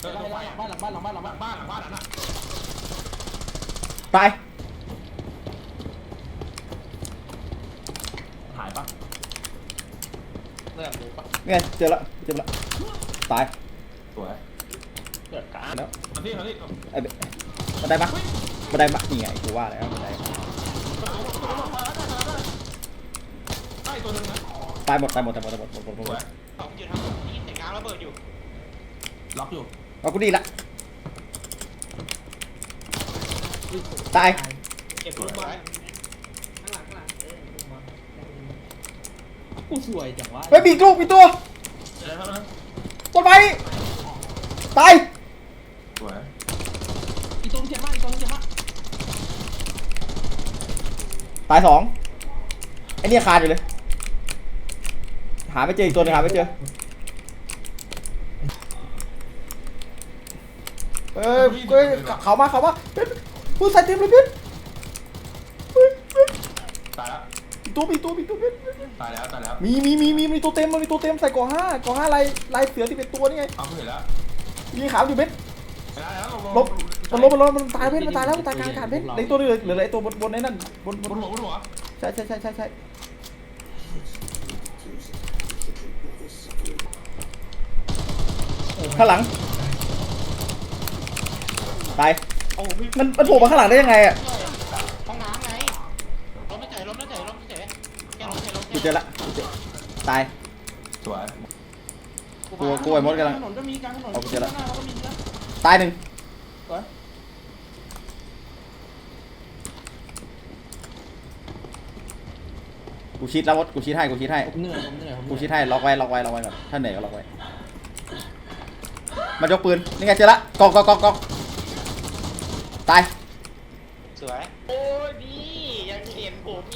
เออตรงไฟอะบ้านหลังบ้านหลังบ้านหลังหลับ้านงบ้านหลังบ้านนั่นน่ะตายหายปะเรื่องดูปะเนี่ยเจอละเจอละตายสวยเกิดการแล้วมาที่มาที่ไอ้เบบันไดปะบันไดปะนี่ไงกูว่าแล้วบันไดใต้ตัวนึงนะตายหมดตายหมดตายหมดตายหมดหมดหมดหมดสหมวยดสองอยู่ทางผมได้ยินเสียงง้างระเบิดอยู่ล็อกอยู่ เอากูดีละ ตาย เก็บลูกบอลกูสวยจังวะเฮ้ยมีอีกลูกมีตัวเดี๋ยวนะต้นไม้ตาย สวยอีตัวนึงเจ็บมากอีตัวนึงเจ็บมากตายสองไอ้เนี่ยคาดอยู่เลย หาไม่เจออีกตัวหนึงหาไม่เจอ เอ้ยเอ้ยเขามาเขามาเฮ้ยผู้ใส่เต็มเลยเพื่อนเฮ้ยเฮ้ยตายแล้วอีกตัวมีอีกตัวมีอีกตัวเพื่อนตายแล้วตายแล้วมีมีมีมีมีตัวเต็มมันมีตัวเต็มใส่กล่องห้ากล่องห้าลายลายเสือที่เป็นตัวนี่ไงเอาเพื่อนแล้วยิงขาวอยู่เม็ดแล้วลบมันลบมันลบมันตายเม็ดมันตายแล้วมันตายกลางอากาศเม็ดเหลืออกตัวนึงเหลือเหลือไอ้ตัวบนบนในนั่นบนบบนนหัวบนหัวใช่ใช่ใช่ใช่ใช่ข้างหลัง ตาย โอ้พี่มันมันโผล่มาข้างหลังได้ยังไงอะห้องน้ำไงล้มไม่เฉยล้มไม่เฉยล้มไม่เฉยแกล้มเฉยล้มเฉกูยเจอละกูเจอตาย สวยกลัวกลัวไอ้มดกำลังถนนก็มีกลางถนนเอากูเจอละ ข้างหน้าเราก็มีนะตายหนึ่งสวยกูชิดแล้วมดกูชิดให้กูชิดให้ผมเหนื่อยผมเหนื่อยผมเหกูนื่อยชิดให้ล็อกไว้ล็อกไว้ล็อกไว้ก่อนถ้าเหนื่อยก็ล็อกไว้มันยกปืนนี่ไงเจอละกองกองกองกอง ตาย สวย โอ้ยดียังเห็นผม